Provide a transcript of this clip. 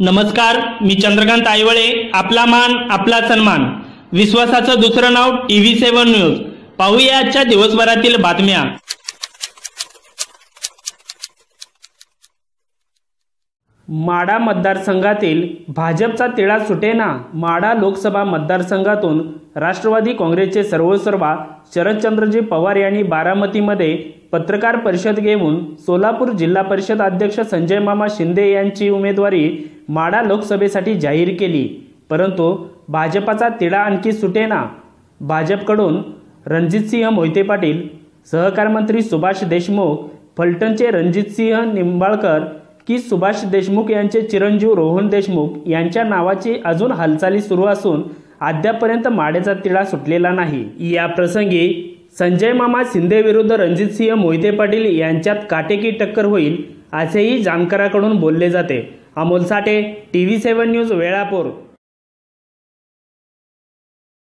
नमस्कार मी चंद्रकांत आयवळे आपला मान आपला सन्मान. विश्वासाचं दुसरं नाव टीव्ही सेव्हन न्यूज. पाहूया आजच्या दिवसभरातील बातम्या. माडा मतदारसंघातील भाजपचा तिळा सुटेना माडा लोकसभा मतदारसंघातून राष्ट्रवादी काँग्रेसचे सर्वसर्वा शरदचंद्रजी पवार यांनी बारामतीमध्ये पत्रकार परिषद घेऊन सोलापूर जिल्हा परिषद अध्यक्ष संजय मामा शिंदे यांची उमेदवारी माडा लोकसभेसाठी जाहीर केली. परंतु भाजपाचा तिळा आणखी सुटेना. भाजपकडून रणजितसिंह मोहिते पाटील सहकार मंत्री सुभाष देशमुख फलटणचे रणजितसिंह निंबाळकर की सुभाष देशमुख यांचे चिरंजीव रोहन देशमुख यांच्या नावाची अजून हालचाली सुरू असून अद्यापर्यंत माडेचा तिढा सुटलेला नाही. या प्रसंगी संजय मामा शिंदे विरुद्ध रणजितसिंह मोहिते पाटील यांच्यात काटेकी टक्कर होईल असेही जाणकाराकडून बोलले जाते. Amol Sathe T V seven news Velapur.